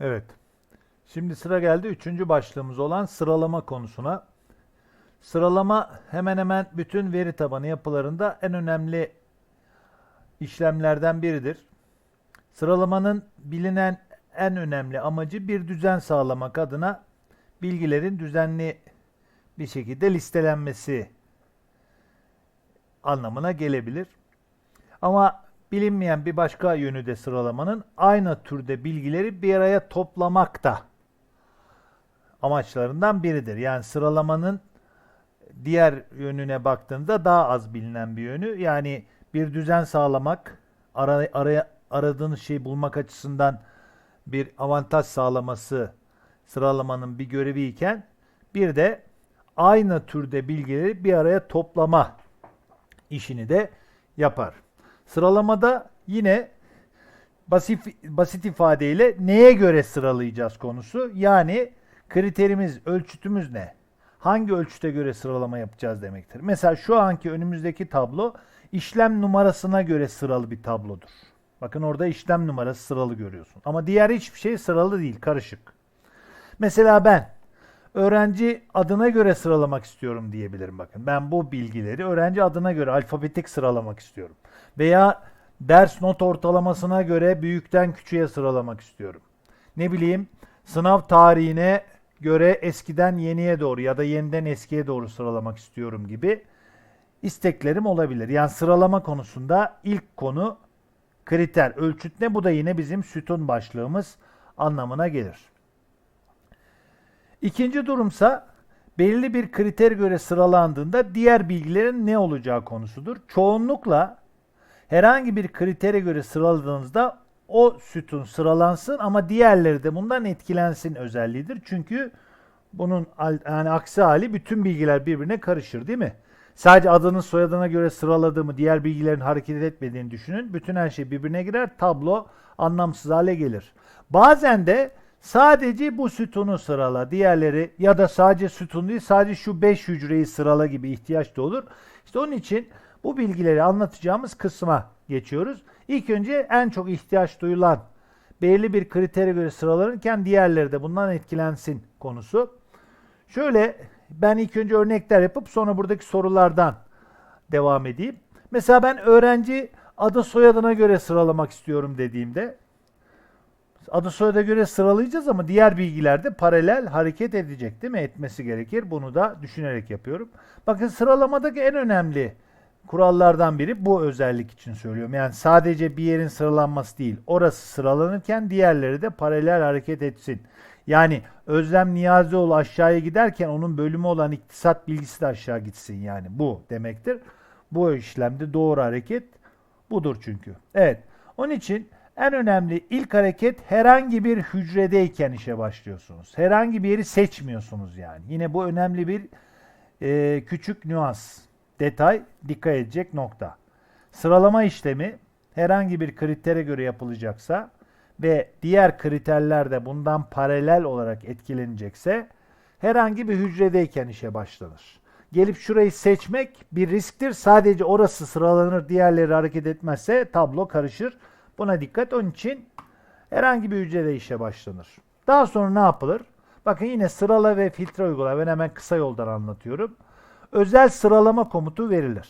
Evet. Şimdi sıra geldi üçüncü başlığımız olan sıralama konusuna. Sıralama hemen hemen bütün veri tabanı yapılarında en önemli işlemlerden biridir. Sıralamanın bilinen en önemli amacı bir düzen sağlamak adına bilgilerin düzenli bir şekilde listelenmesi anlamına gelebilir. Ama bilinmeyen bir başka yönü de sıralamanın aynı türde bilgileri bir araya toplamak da amaçlarından biridir. Yani sıralamanın diğer yönüne baktığında daha az bilinen bir yönü. Yani bir düzen sağlamak, ara, araya, aradığınız şeyi bulmak açısından bir avantaj sağlaması sıralamanın bir görevi iken bir de aynı türde bilgileri bir araya toplama işini de yapar. Sıralamada yine basit, basit ifadeyle neye göre sıralayacağız konusu. Yani kriterimiz, ölçütümüz ne? Hangi ölçüte göre sıralama yapacağız demektir. Mesela şu anki önümüzdeki tablo işlem numarasına göre sıralı bir tablodur. Bakın orada işlem numarası sıralı görüyorsun. Ama diğer hiçbir şey sıralı değil, karışık. Mesela ben öğrenci adına göre sıralamak istiyorum diyebilirim bakın. Ben bu bilgileri öğrenci adına göre alfabetik sıralamak istiyorum. Veya ders not ortalamasına göre büyükten küçüğe sıralamak istiyorum. Ne bileyim sınav tarihine göre eskiden yeniye doğru ya da yeniden eskiye doğru sıralamak istiyorum gibi isteklerim olabilir. Yani sıralama konusunda ilk konu kriter, ölçüt ne? Bu da yine bizim sütun başlığımız anlamına gelir. İkinci durumsa belirli bir kriter göre sıralandığında diğer bilgilerin ne olacağı konusudur. Çoğunlukla herhangi bir kritere göre sıraladığınızda o sütun sıralansın ama diğerleri de bundan etkilensin özelliğidir. Çünkü bunun yani aksi hali bütün bilgiler birbirine karışır değil mi? Sadece adının soyadına göre sıraladığımı, diğer bilgilerin hareket etmediğini düşünün. Bütün her şey birbirine girer, tablo anlamsız hale gelir. Bazen de sadece bu sütunu sırala, diğerleri ya da sadece sütun değil, sadece şu 5 hücreyi sırala gibi ihtiyaç da olur. İşte onun için bu bilgileri anlatacağımız kısma geçiyoruz. İlk önce en çok ihtiyaç duyulan belirli bir kritere göre sıralanırken diğerleri de bundan etkilensin konusu. Şöyle ben ilk önce örnekler yapıp sonra buradaki sorulardan devam edeyim. Mesela ben öğrenci adı soyadına göre sıralamak istiyorum dediğimde adı soyada göre sıralayacağız ama diğer bilgiler de paralel hareket edecek değil mi? Etmesi gerekir. Bunu da düşünerek yapıyorum. Bakın sıralamadaki en önemli kurallardan biri bu özellik için söylüyorum. Yani sadece bir yerin sıralanması değil. Orası sıralanırken diğerleri de paralel hareket etsin. Yani Özlem Niyazioğlu aşağıya giderken onun bölümü olan iktisat bilgisi de aşağı gitsin yani. Bu demektir. Bu işlemde doğru hareket budur çünkü. Evet. Onun için en önemli ilk hareket herhangi bir hücredeyken işe başlıyorsunuz. Herhangi bir yeri seçmiyorsunuz yani. Yine bu önemli bir e, küçük nüans, detay, dikkat edecek nokta. Sıralama işlemi herhangi bir kritere göre yapılacaksa ve diğer kriterler de bundan paralel olarak etkilenecekse herhangi bir hücredeyken işe başlanır. Gelip şurayı seçmek bir risktir. Sadece orası sıralanır, diğerleri hareket etmezse tablo karışır. Buna dikkat. Onun için herhangi bir hücrede işe başlanır. Daha sonra ne yapılır? Bakın yine sırala ve filtre uygula. Ben hemen kısa yoldan anlatıyorum. Özel sıralama komutu verilir.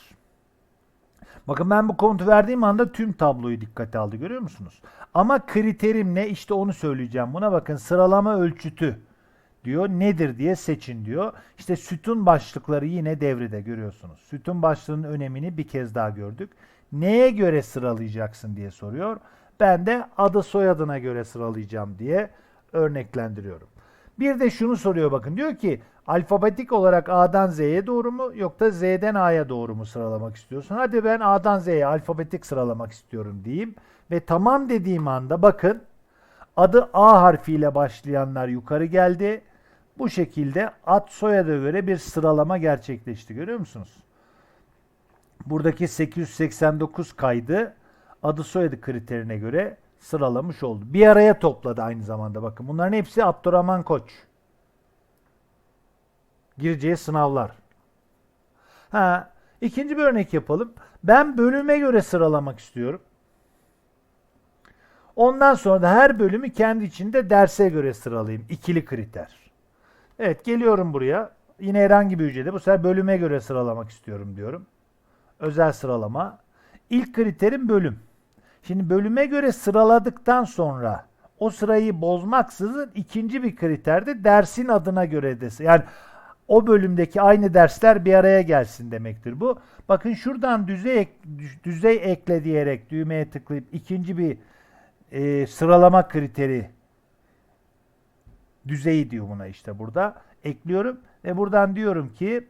Bakın ben bu komutu verdiğim anda tüm tabloyu dikkate aldı görüyor musunuz? Ama kriterim ne? İşte onu söyleyeceğim. Buna bakın sıralama ölçütü diyor. Nedir diye seçin diyor. İşte sütun başlıkları yine devrede görüyorsunuz. Sütun başlığının önemini bir kez daha gördük. Neye göre sıralayacaksın diye soruyor. Ben de adı soyadına göre sıralayacağım diye örneklendiriyorum. Bir de şunu soruyor bakın. Diyor ki alfabetik olarak A'dan Z'ye doğru mu yoksa Z'den A'ya doğru mu sıralamak istiyorsun? Hadi ben A'dan Z'ye alfabetik sıralamak istiyorum diyeyim. Ve tamam dediğim anda bakın adı A harfiyle başlayanlar yukarı geldi. Bu şekilde ad soyada göre bir sıralama gerçekleşti. Görüyor musunuz? Buradaki 889 kaydı adı soyadı kriterine göre sıralamış oldu. Bir araya topladı aynı zamanda bakın. Bunların hepsi Abdurrahman Koç. Gireceği sınavlar. Ha, ikinci bir örnek yapalım. Ben bölüme göre sıralamak istiyorum. Ondan sonra da her bölümü kendi içinde derse göre sıralayayım. İkili kriter. Evet geliyorum buraya. Yine herhangi bir hücrede bu sefer bölüme göre sıralamak istiyorum diyorum. Özel sıralama. İlk kriterim bölüm. Şimdi bölüme göre sıraladıktan sonra o sırayı bozmaksızın ikinci bir kriterde dersin adına göre de yani o bölümdeki aynı dersler bir araya gelsin demektir bu. Bakın şuradan düzey düzey ekle diyerek düğmeye tıklayıp ikinci bir e, sıralama kriteri düzeyi diyor buna işte burada ekliyorum ve buradan diyorum ki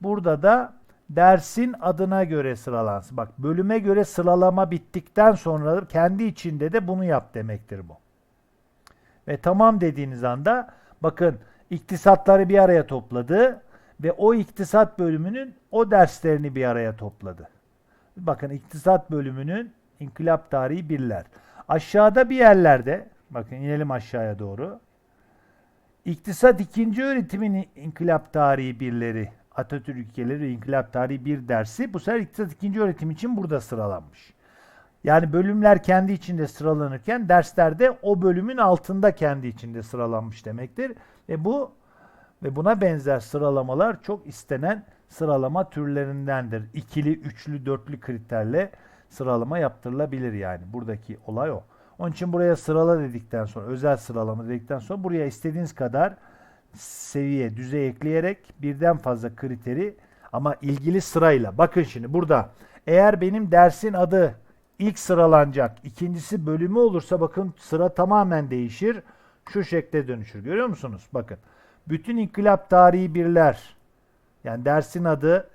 burada da dersin adına göre sıralansın. Bak bölüme göre sıralama bittikten sonra kendi içinde de bunu yap demektir bu. Ve tamam dediğiniz anda bakın iktisatları bir araya topladı ve o iktisat bölümünün o derslerini bir araya topladı. Bakın iktisat bölümünün inkılap tarihi birler. Aşağıda bir yerlerde bakın inelim aşağıya doğru. İktisat ikinci öğretimin inkılap tarihi birleri Atatürk ülkeleri ve inkılap tarihi bir dersi bu sefer iktisat ikinci öğretim için burada sıralanmış. Yani bölümler kendi içinde sıralanırken derslerde o bölümün altında kendi içinde sıralanmış demektir. Ve bu ve buna benzer sıralamalar çok istenen sıralama türlerindendir. İkili, üçlü, dörtlü kriterle sıralama yaptırılabilir yani. Buradaki olay o. Onun için buraya sırala dedikten sonra, özel sıralama dedikten sonra buraya istediğiniz kadar seviye, düzey ekleyerek birden fazla kriteri ama ilgili sırayla. Bakın şimdi burada eğer benim dersin adı ilk sıralanacak, ikincisi bölümü olursa bakın sıra tamamen değişir. Şu şekle dönüşür. Görüyor musunuz? Bakın. Bütün inkılap tarihi birler yani dersin adı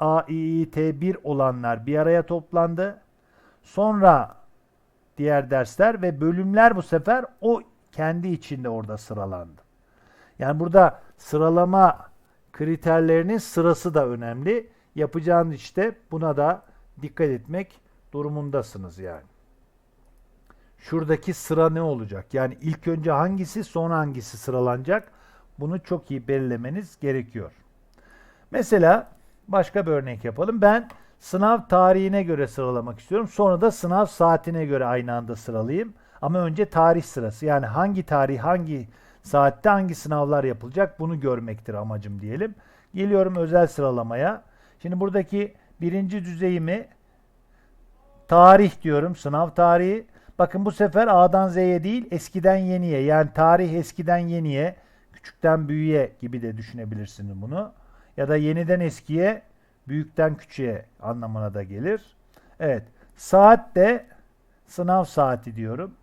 AİİT1 olanlar bir araya toplandı. Sonra diğer dersler ve bölümler bu sefer o kendi içinde orada sıralandı. Yani burada sıralama kriterlerinin sırası da önemli. Yapacağınız işte buna da dikkat etmek durumundasınız yani. Şuradaki sıra ne olacak? Yani ilk önce hangisi sonra hangisi sıralanacak? Bunu çok iyi belirlemeniz gerekiyor. Mesela başka bir örnek yapalım. Ben sınav tarihine göre sıralamak istiyorum. Sonra da sınav saatine göre aynı anda sıralayayım. Ama önce tarih sırası. Yani hangi tarih hangi saatte hangi sınavlar yapılacak bunu görmektir amacım diyelim. Geliyorum özel sıralamaya. Şimdi buradaki birinci düzeyimi tarih diyorum. Sınav tarihi. Bakın bu sefer A'dan Z'ye değil eskiden yeniye. Yani tarih eskiden yeniye, küçükten büyüğe gibi de düşünebilirsiniz bunu. Ya da yeniden eskiye, büyükten küçüğe anlamına da gelir. Evet. Saat de sınav saati diyorum.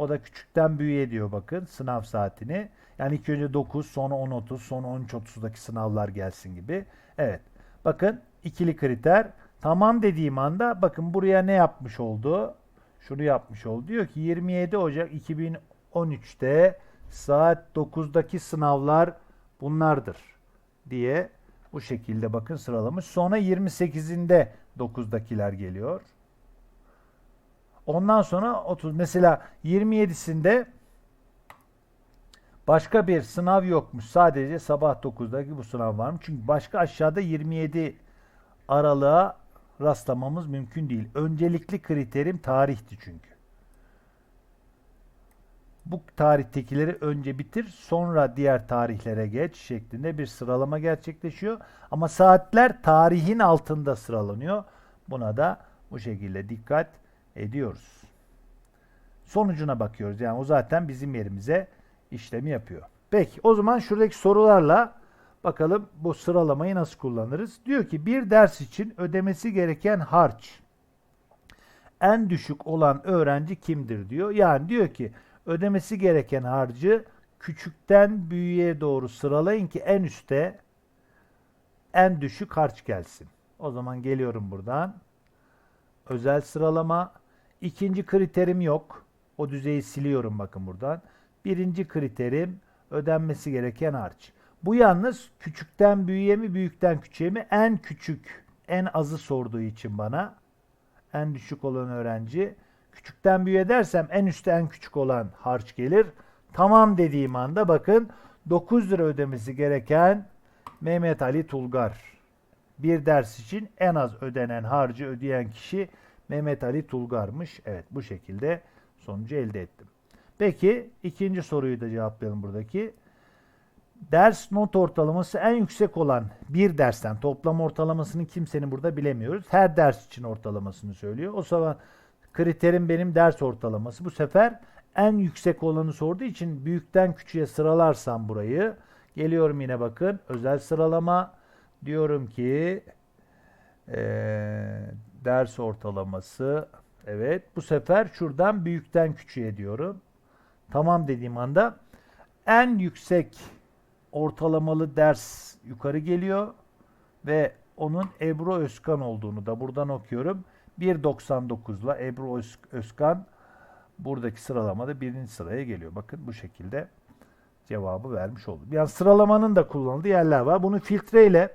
O da küçükten büyüğe diyor bakın sınav saatini. Yani ilk önce 9, sonra 10.30, sonra 13.30'daki sınavlar gelsin gibi. Evet. Bakın ikili kriter. Tamam dediğim anda bakın buraya ne yapmış oldu? Şunu yapmış oldu. Diyor ki 27 Ocak 2013'te saat 9'daki sınavlar bunlardır diye bu şekilde bakın sıralamış. Sonra 28'inde 9'dakiler geliyor. Ondan sonra 30 mesela 27'sinde başka bir sınav yokmuş. Sadece sabah 9'daki bu sınav varmış. Çünkü başka aşağıda 27 aralığa rastlamamız mümkün değil. Öncelikli kriterim tarihti çünkü. Bu tarihtakileri önce bitir, sonra diğer tarihlere geç şeklinde bir sıralama gerçekleşiyor. Ama saatler tarihin altında sıralanıyor. Buna da bu şekilde dikkat ediyoruz. Sonucuna bakıyoruz. Yani o zaten bizim yerimize işlemi yapıyor. Peki o zaman şuradaki sorularla bakalım bu sıralamayı nasıl kullanırız? Diyor ki bir ders için ödemesi gereken harç en düşük olan öğrenci kimdir diyor. Yani diyor ki ödemesi gereken harcı küçükten büyüğe doğru sıralayın ki en üste en düşük harç gelsin. O zaman geliyorum buradan. Özel sıralama. İkinci kriterim yok. O düzeyi siliyorum bakın buradan. Birinci kriterim ödenmesi gereken harç. Bu yalnız küçükten büyüğe mi büyükten küçüğe mi en küçük en azı sorduğu için bana en düşük olan öğrenci küçükten büyüğe dersem en üstte en küçük olan harç gelir. Tamam dediğim anda bakın 9 lira ödemesi gereken Mehmet Ali Tulgar. Bir ders için en az ödenen harcı ödeyen kişi Mehmet Ali Tulgar'mış. Evet bu şekilde sonucu elde ettim. Peki ikinci soruyu da cevaplayalım buradaki. Ders not ortalaması en yüksek olan bir dersten toplam ortalamasını kimsenin burada bilemiyoruz. Her ders için ortalamasını söylüyor. O zaman kriterim benim ders ortalaması. Bu sefer en yüksek olanı sorduğu için büyükten küçüğe sıralarsam burayı geliyorum yine bakın özel sıralama diyorum ki eee, ders ortalaması evet bu sefer şuradan büyükten küçüğe diyorum. Tamam dediğim anda en yüksek ortalamalı ders yukarı geliyor ve onun Ebru Özkan olduğunu da buradan okuyorum. 1.99'la Ebru Öz- Özkan buradaki sıralamada birinci sıraya geliyor. Bakın bu şekilde cevabı vermiş oldum. Yani sıralamanın da kullanıldığı yerler var. Bunu filtreyle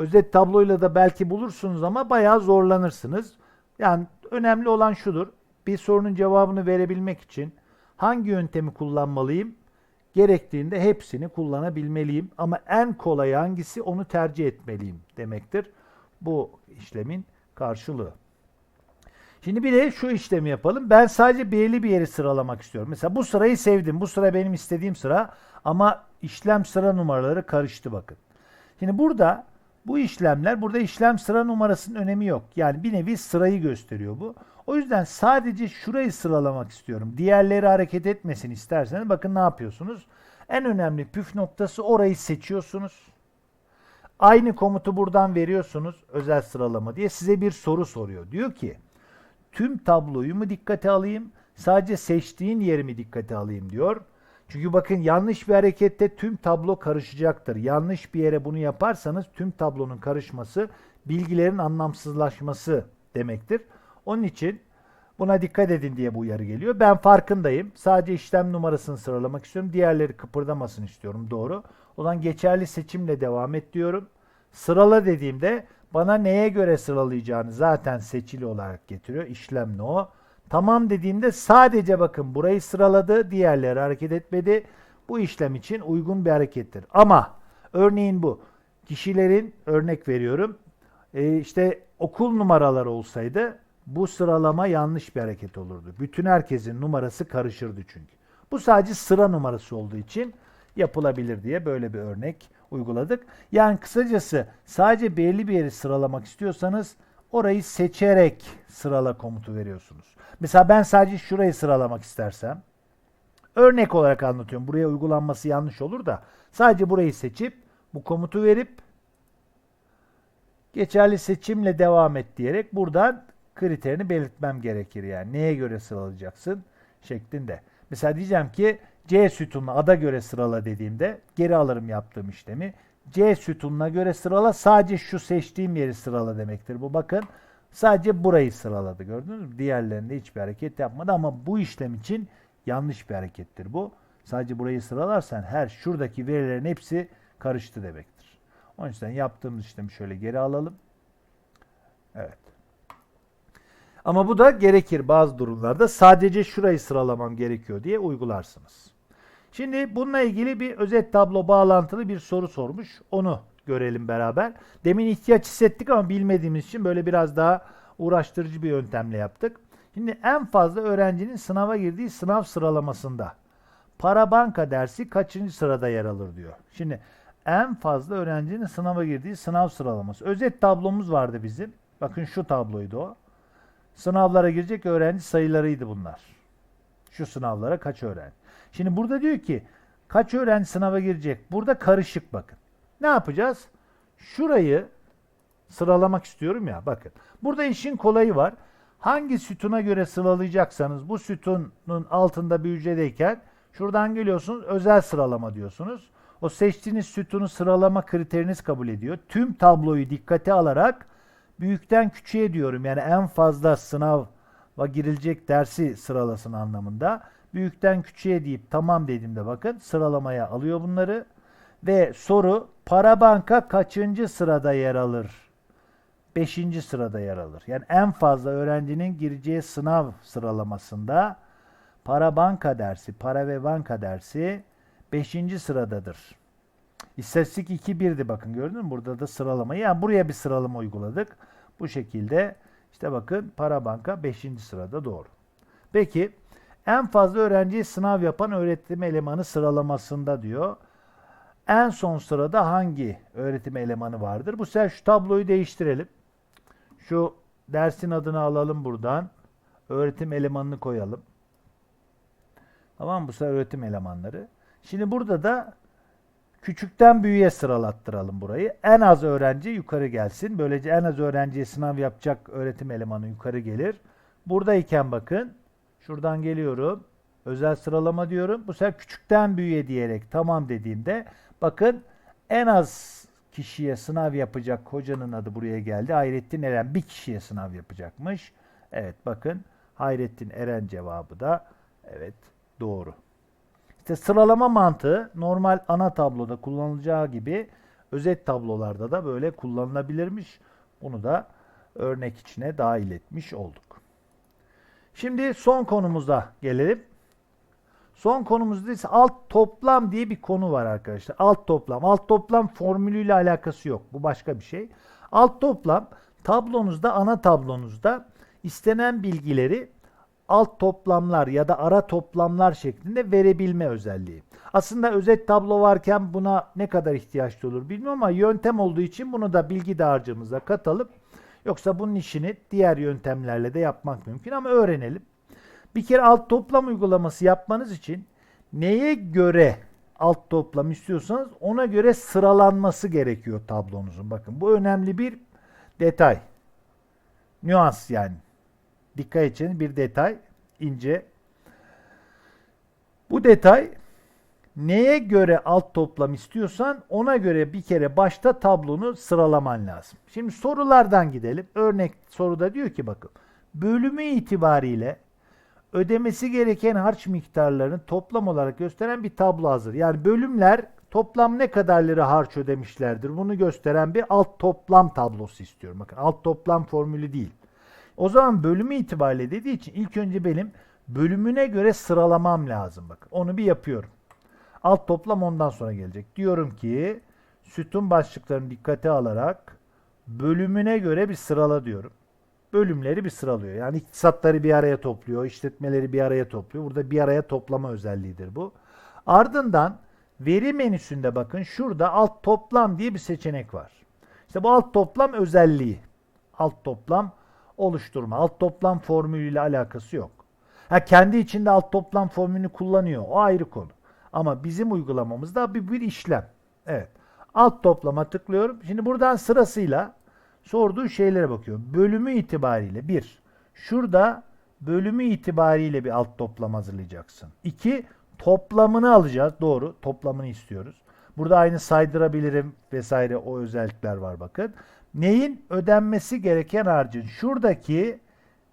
özet tabloyla da belki bulursunuz ama bayağı zorlanırsınız. Yani önemli olan şudur. Bir sorunun cevabını verebilmek için hangi yöntemi kullanmalıyım? Gerektiğinde hepsini kullanabilmeliyim ama en kolay hangisi onu tercih etmeliyim demektir. Bu işlemin karşılığı. Şimdi bir de şu işlemi yapalım. Ben sadece belirli bir yeri sıralamak istiyorum. Mesela bu sırayı sevdim. Bu sıra benim istediğim sıra ama işlem sıra numaraları karıştı bakın. Şimdi burada bu işlemler, burada işlem sıra numarasının önemi yok. Yani bir nevi sırayı gösteriyor bu. O yüzden sadece şurayı sıralamak istiyorum. Diğerleri hareket etmesin isterseniz bakın ne yapıyorsunuz? En önemli püf noktası orayı seçiyorsunuz. Aynı komutu buradan veriyorsunuz özel sıralama diye size bir soru soruyor. Diyor ki tüm tabloyu mu dikkate alayım sadece seçtiğin yeri mi dikkate alayım diyor. Çünkü bakın yanlış bir harekette tüm tablo karışacaktır. Yanlış bir yere bunu yaparsanız tüm tablonun karışması bilgilerin anlamsızlaşması demektir. Onun için buna dikkat edin diye bu uyarı geliyor. Ben farkındayım. Sadece işlem numarasını sıralamak istiyorum. Diğerleri kıpırdamasın istiyorum. Doğru. O zaman geçerli seçimle devam et diyorum. Sırala dediğimde bana neye göre sıralayacağını zaten seçili olarak getiriyor. İşlem ne o? Tamam dediğimde sadece bakın burayı sıraladı, diğerleri hareket etmedi. Bu işlem için uygun bir harekettir. Ama örneğin bu. Kişilerin örnek veriyorum. e, işte okul numaraları olsaydı bu sıralama yanlış bir hareket olurdu. Bütün herkesin numarası karışırdı çünkü. Bu sadece sıra numarası olduğu için yapılabilir diye böyle bir örnek uyguladık. Yani kısacası sadece belli bir yeri sıralamak istiyorsanız orayı seçerek sırala komutu veriyorsunuz. Mesela ben sadece şurayı sıralamak istersem örnek olarak anlatıyorum. Buraya uygulanması yanlış olur da sadece burayı seçip bu komutu verip geçerli seçimle devam et diyerek buradan kriterini belirtmem gerekir yani. Neye göre sıralayacaksın şeklinde. Mesela diyeceğim ki C sütununa ada göre sırala dediğimde geri alırım yaptığım işlemi. C sütununa göre sırala sadece şu seçtiğim yeri sırala demektir. Bu bakın sadece burayı sıraladı gördünüz mü? Diğerlerinde hiçbir hareket yapmadı ama bu işlem için yanlış bir harekettir bu. Sadece burayı sıralarsan her şuradaki verilerin hepsi karıştı demektir. Onun yüzden yaptığımız işlemi şöyle geri alalım. Evet. Ama bu da gerekir bazı durumlarda. Sadece şurayı sıralamam gerekiyor diye uygularsınız. Şimdi bununla ilgili bir özet tablo bağlantılı bir soru sormuş. Onu görelim beraber. Demin ihtiyaç hissettik ama bilmediğimiz için böyle biraz daha uğraştırıcı bir yöntemle yaptık. Şimdi en fazla öğrencinin sınava girdiği sınav sıralamasında para banka dersi kaçıncı sırada yer alır diyor. Şimdi en fazla öğrencinin sınava girdiği sınav sıralaması. Özet tablomuz vardı bizim. Bakın şu tabloydu o. Sınavlara girecek öğrenci sayılarıydı bunlar. Şu sınavlara kaç öğrenci. Şimdi burada diyor ki kaç öğrenci sınava girecek? Burada karışık bakın. Ne yapacağız? Şurayı sıralamak istiyorum ya bakın. Burada işin kolayı var. Hangi sütuna göre sıralayacaksanız bu sütunun altında bir hücredeyken şuradan geliyorsunuz özel sıralama diyorsunuz. O seçtiğiniz sütunu sıralama kriteriniz kabul ediyor. Tüm tabloyu dikkate alarak büyükten küçüğe diyorum. Yani en fazla sınava girilecek dersi sıralasın anlamında. Büyükten küçüğe deyip tamam dediğimde bakın sıralamaya alıyor bunları. Ve soru para banka kaçıncı sırada yer alır? Beşinci sırada yer alır. Yani en fazla öğrencinin gireceği sınav sıralamasında para banka dersi, para ve banka dersi beşinci sıradadır. İstatistik 2-1'di bakın gördün mü? Burada da sıralamayı. Yani buraya bir sıralama uyguladık. Bu şekilde işte bakın para banka 5. sırada doğru. Peki En fazla öğrenciye sınav yapan öğretim elemanı sıralamasında diyor. En son sırada hangi öğretim elemanı vardır? Bu sefer şu tabloyu değiştirelim. Şu dersin adını alalım buradan. Öğretim elemanını koyalım. Tamam? Bu sefer öğretim elemanları. Şimdi burada da küçükten büyüğe sıralattıralım burayı. En az öğrenci yukarı gelsin. Böylece en az öğrenciye sınav yapacak öğretim elemanı yukarı gelir. Buradayken bakın. Şuradan geliyorum. Özel sıralama diyorum. Bu sefer küçükten büyüğe diyerek tamam dediğimde bakın en az kişiye sınav yapacak hocanın adı buraya geldi. Hayrettin Eren bir kişiye sınav yapacakmış. Evet bakın Hayrettin Eren cevabı da evet doğru. İşte sıralama mantığı normal ana tabloda kullanılacağı gibi özet tablolarda da böyle kullanılabilirmiş. Bunu da örnek içine dahil etmiş olduk. Şimdi son konumuza gelelim. Son konumuzda ise alt toplam diye bir konu var arkadaşlar. Alt toplam. Alt toplam formülüyle alakası yok. Bu başka bir şey. Alt toplam tablonuzda, ana tablonuzda istenen bilgileri alt toplamlar ya da ara toplamlar şeklinde verebilme özelliği. Aslında özet tablo varken buna ne kadar ihtiyaç olur bilmiyorum ama yöntem olduğu için bunu da bilgi dağarcığımıza katalım. Yoksa bunun işini diğer yöntemlerle de yapmak mümkün ama öğrenelim. Bir kere alt toplam uygulaması yapmanız için neye göre alt toplam istiyorsanız ona göre sıralanması gerekiyor tablonuzun. Bakın bu önemli bir detay. Nüans yani. Dikkat için bir detay. ince. Bu detay neye göre alt toplam istiyorsan ona göre bir kere başta tablonu sıralaman lazım. Şimdi sorulardan gidelim. Örnek soruda diyor ki bakın bölümü itibariyle ödemesi gereken harç miktarlarını toplam olarak gösteren bir tablo hazır. Yani bölümler toplam ne kadar lira harç ödemişlerdir bunu gösteren bir alt toplam tablosu istiyorum. Bakın alt toplam formülü değil. O zaman bölümü itibariyle dediği için ilk önce benim bölümüne göre sıralamam lazım. Bakın onu bir yapıyorum. Alt toplam ondan sonra gelecek. Diyorum ki sütun başlıklarını dikkate alarak bölümüne göre bir sırala diyorum. Bölümleri bir sıralıyor. Yani iktisatları bir araya topluyor, işletmeleri bir araya topluyor. Burada bir araya toplama özelliğidir bu. Ardından veri menüsünde bakın şurada alt toplam diye bir seçenek var. İşte bu alt toplam özelliği. Alt toplam oluşturma. Alt toplam formülüyle alakası yok. Ha kendi içinde alt toplam formülünü kullanıyor. O ayrı konu. Ama bizim uygulamamızda bir, bir işlem. Evet. Alt toplama tıklıyorum. Şimdi buradan sırasıyla sorduğu şeylere bakıyorum. Bölümü itibariyle bir. Şurada bölümü itibariyle bir alt toplam hazırlayacaksın. İki, toplamını alacağız. Doğru. Toplamını istiyoruz. Burada aynı saydırabilirim vesaire o özellikler var bakın. Neyin ödenmesi gereken harcın? Şuradaki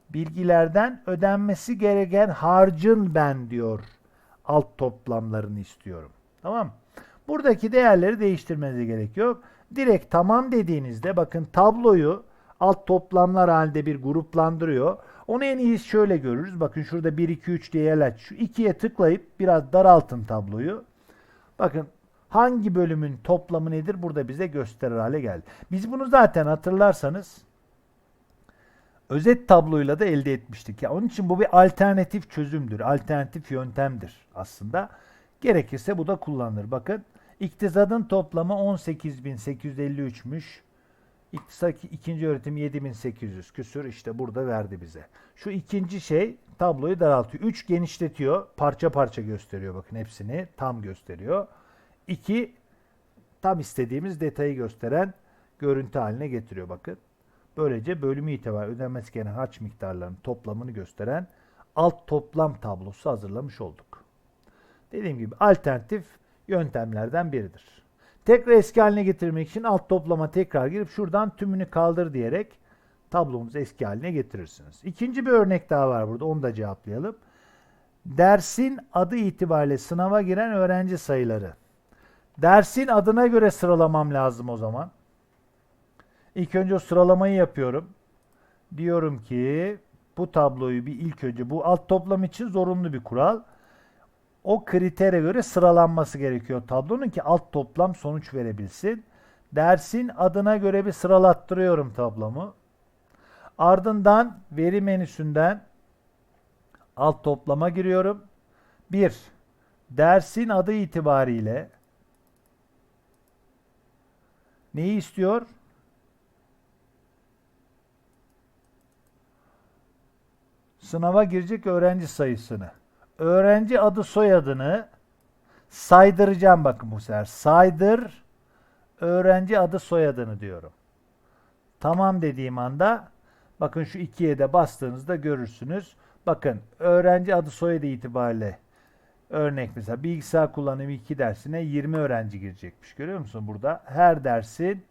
bilgilerden ödenmesi gereken harcın ben diyor alt toplamlarını istiyorum. Tamam Buradaki değerleri değiştirmenize gerek yok. Direkt tamam dediğinizde bakın tabloyu alt toplamlar halinde bir gruplandırıyor. Onu en iyi şöyle görürüz. Bakın şurada 1, 2, 3 diye yerler. Şu 2'ye tıklayıp biraz daraltın tabloyu. Bakın hangi bölümün toplamı nedir burada bize gösterir hale geldi. Biz bunu zaten hatırlarsanız özet tabloyla da elde etmiştik. Ya onun için bu bir alternatif çözümdür, alternatif yöntemdir aslında. Gerekirse bu da kullanılır. Bakın iktisadın toplamı 18.853'müş. İktisat ikinci öğretim 7800 küsür işte burada verdi bize. Şu ikinci şey tabloyu daraltıyor. 3 genişletiyor. Parça parça gösteriyor bakın hepsini tam gösteriyor. 2 tam istediğimiz detayı gösteren görüntü haline getiriyor bakın. Böylece bölümü itibariyle ödenmesi gereken harç miktarlarının toplamını gösteren alt toplam tablosu hazırlamış olduk. Dediğim gibi alternatif yöntemlerden biridir. Tekrar eski haline getirmek için alt toplama tekrar girip şuradan tümünü kaldır diyerek tablomuzu eski haline getirirsiniz. İkinci bir örnek daha var burada onu da cevaplayalım. Dersin adı itibariyle sınava giren öğrenci sayıları. Dersin adına göre sıralamam lazım o zaman. İlk önce sıralamayı yapıyorum. Diyorum ki bu tabloyu bir ilk önce bu alt toplam için zorunlu bir kural. O kritere göre sıralanması gerekiyor tablonun ki alt toplam sonuç verebilsin. Dersin adına göre bir sıralattırıyorum tablomu. Ardından veri menüsünden alt toplama giriyorum. 1. Dersin adı itibariyle neyi istiyor? Sınava girecek öğrenci sayısını. Öğrenci adı soyadını saydıracağım bakın bu sefer. Saydır öğrenci adı soyadını diyorum. Tamam dediğim anda bakın şu ikiye de bastığınızda görürsünüz. Bakın öğrenci adı soyadı itibariyle örnek mesela bilgisayar kullanımı 2 dersine 20 öğrenci girecekmiş. Görüyor musun burada? Her dersin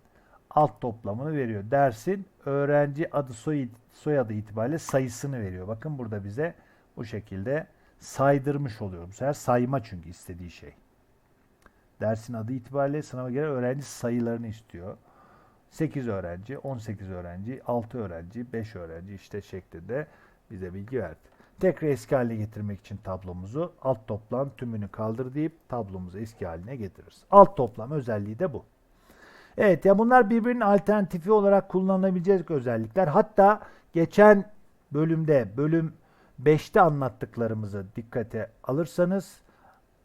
alt toplamını veriyor. Dersin öğrenci adı soy, soyadı itibariyle sayısını veriyor. Bakın burada bize bu şekilde saydırmış oluyor. Bu sefer sayma çünkü istediği şey. Dersin adı itibariyle sınava giren öğrenci sayılarını istiyor. 8 öğrenci, 18 öğrenci, 6 öğrenci, 5 öğrenci işte şeklinde bize bilgi verdi. Tekrar eski haline getirmek için tablomuzu alt toplam tümünü kaldır deyip tablomuzu eski haline getiririz. Alt toplam özelliği de bu. Evet ya bunlar birbirinin alternatifi olarak kullanılabilecek özellikler. Hatta geçen bölümde bölüm 5'te anlattıklarımızı dikkate alırsanız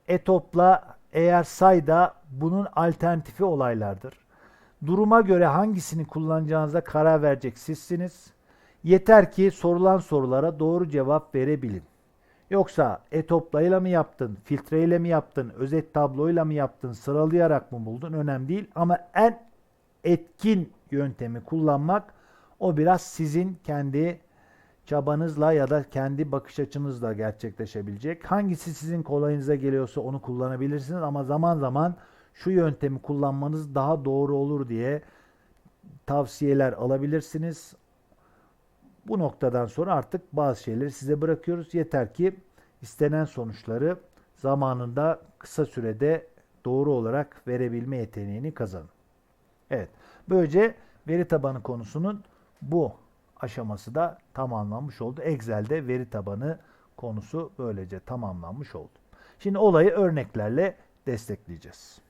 etopla eğer sayda bunun alternatifi olaylardır. Duruma göre hangisini kullanacağınıza karar verecek sizsiniz. Yeter ki sorulan sorulara doğru cevap verebilin. Yoksa etoplayla mı yaptın, filtreyle mi yaptın, özet tabloyla mı yaptın, sıralayarak mı buldun önemli değil. Ama en etkin yöntemi kullanmak o biraz sizin kendi çabanızla ya da kendi bakış açınızla gerçekleşebilecek. Hangisi sizin kolayınıza geliyorsa onu kullanabilirsiniz ama zaman zaman şu yöntemi kullanmanız daha doğru olur diye tavsiyeler alabilirsiniz. Bu noktadan sonra artık bazı şeyleri size bırakıyoruz. Yeter ki istenen sonuçları zamanında kısa sürede doğru olarak verebilme yeteneğini kazanın. Evet. Böylece veri tabanı konusunun bu aşaması da tamamlanmış oldu. Excel'de veri tabanı konusu böylece tamamlanmış oldu. Şimdi olayı örneklerle destekleyeceğiz.